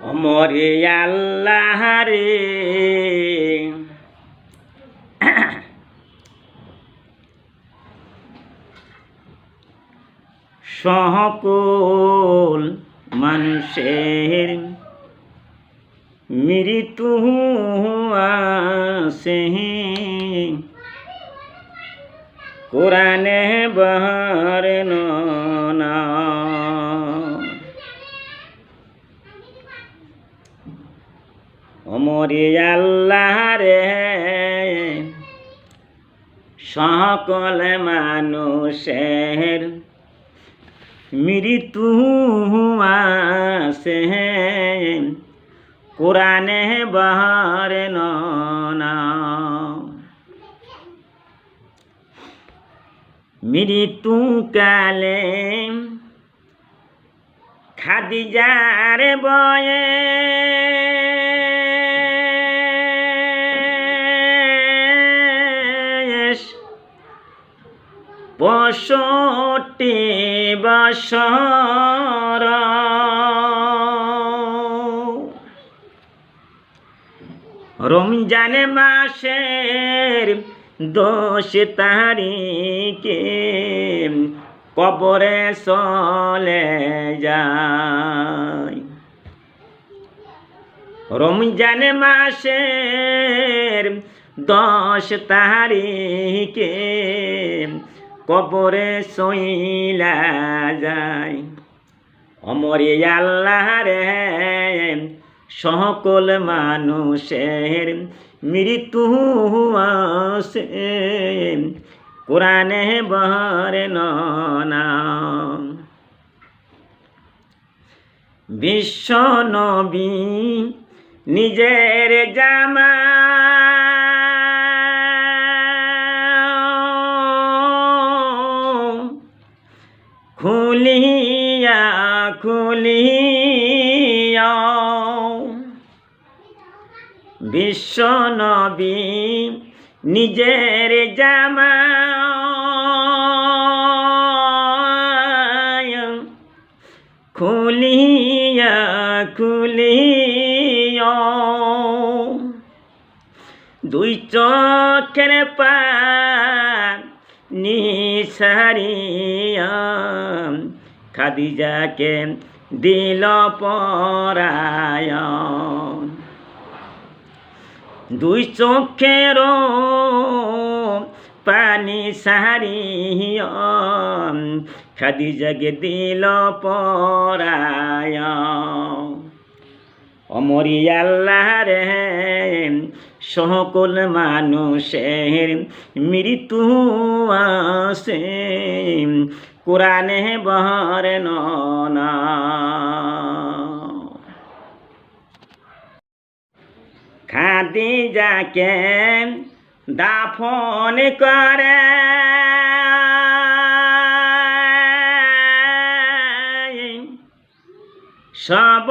অমরে আল্লাহ রে। সকল মানুষের মৃত্যু আসে কোরআনে বহর না অমরে আল্লাহ রে সকল মানুষের মৃত্যু আসে। কোরআনে বহর না মৃত্যু কালে খাদিজার বয়ে পঁয়ষট্টি বছর রমজান মাসের দশ তারিখে কবরে চলে যায়। রমজান মাসের দশ তারিখে কবরে সইলা যায়। অমরে আল্লাহ রে, সকল মানুষের মৃত্যু আসে। কোরআনে বহর না বিশ্ব নবী নিজের জামা বিশ্ব নবী নিজের জামা খুলিয়া খুলিয়া দুই চোখের নিসারিয়া খাদিজাকে দিল পরায়। দুই চোখের পানি সারিয়া খাদিজাকে দিল পরায় রে সকল মানুষের মৃত্যু আসে কোরআনে বহর না খাদি যাকে দাফন করে। সব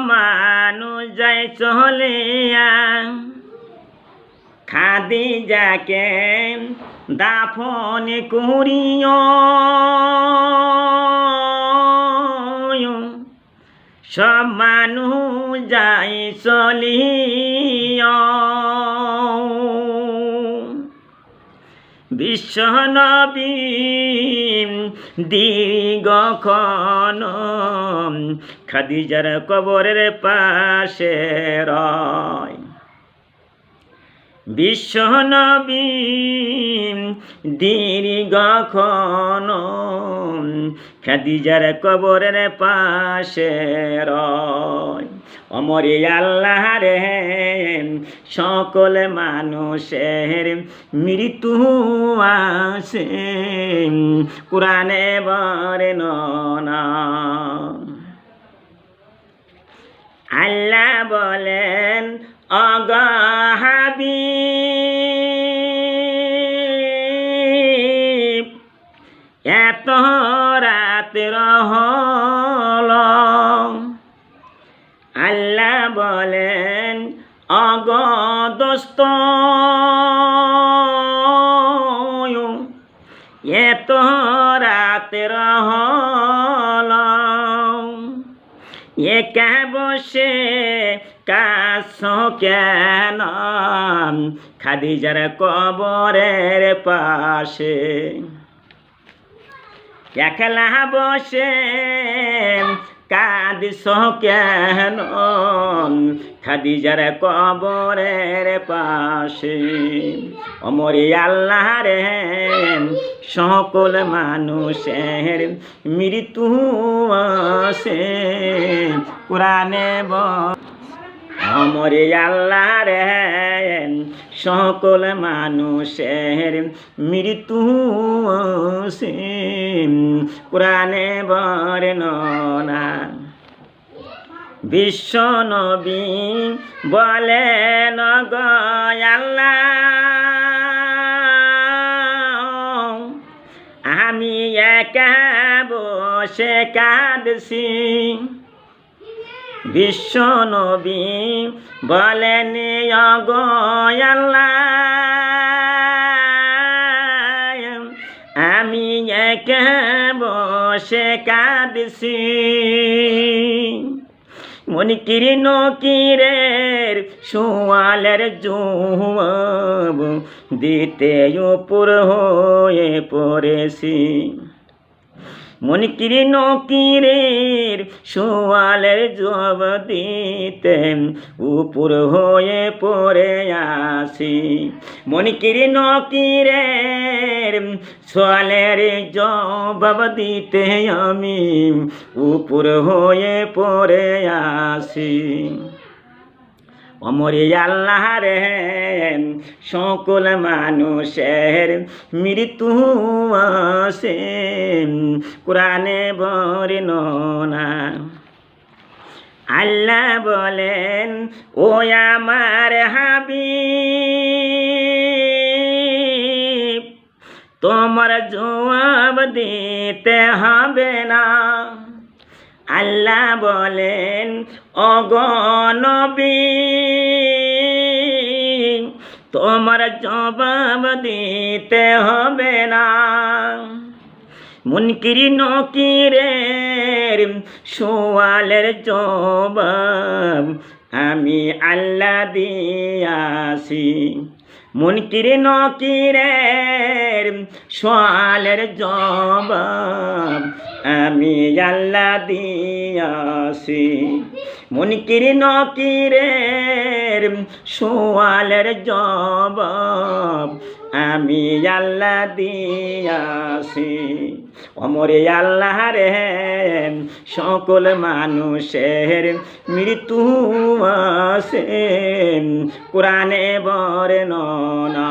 মানুষ যাই চলিয়া। খাদি যাকে দাফন করিও। সব মানুষ যাই চলিয়া বিশ্বনবী দীর্ঘক্ষণ খাদিজার কবরের পাশে রয়। বিশ্বনবী দীর্ঘক্ষণ খাদিজার কবরের পাশে অমরে আল্লাহ রে সকল মানুষের মৃত্যু আসে। কোরআনে না আল্লাহ বলেন অগহাবি এত রাত রহল। আল্লাহ বলেন অগ অগদস্ত এত রাত রহল। একা বসে কাছ কেন? খাদিজার কবরের পাশে। একলা বসে কাঁদিস কেন? খাদিজার কবরের পাশে। অমরে আল্লাহ রে সকল মানুষের মৃত্যু আসে। কোরআনে অমরে আল্লাহ রে, সকল মানুষের মৃত্যু কোরআনে বর্ণনা, বিশ্ব নবী বলে গয়াল্লাহ আমি একা বসে কাঁদছি। বিশ্ব নবী বলেন আমি একা বসে কাঁদছি। মনিকিরি নকিরের সোয়ালের জবাব দিতে উপর হয়ে পড়েছি। মনিকিরি নকিরের সোয়ালের জবাব দিতে উপর হয়ে পড়ে আসি। মনিকিরি নকিরের সোয়ালের জবাব দিতে আমি উপর হয়ে পড়ে আসি। অমরে আল্লাহ রে, সকল মানুষের মৃত্যু আসে। কোরআনে বর্ণনা, আল্লাহ বলেন, ও আমার হাবি তোমার জবাব দিতে হবে না। আল্লাহ বলেন অগনবী তোমার জবাব দিতে হবে না। মুনকিরি নকিরের সোয়ালের জবাব আমি আল্লাহ দিয়াছি। মুনকিরি নকিরের সোয়ালের জবাব আমি আল্লাহ দিয়াছি। মুনকিরি নকিরের সোয়ালের জবাব, আমি আল্লাহ দিয়াছি। অমরে আল্লাহ রে সকল মানুষের মৃত্যু আসে কোরআনে বর্ণনা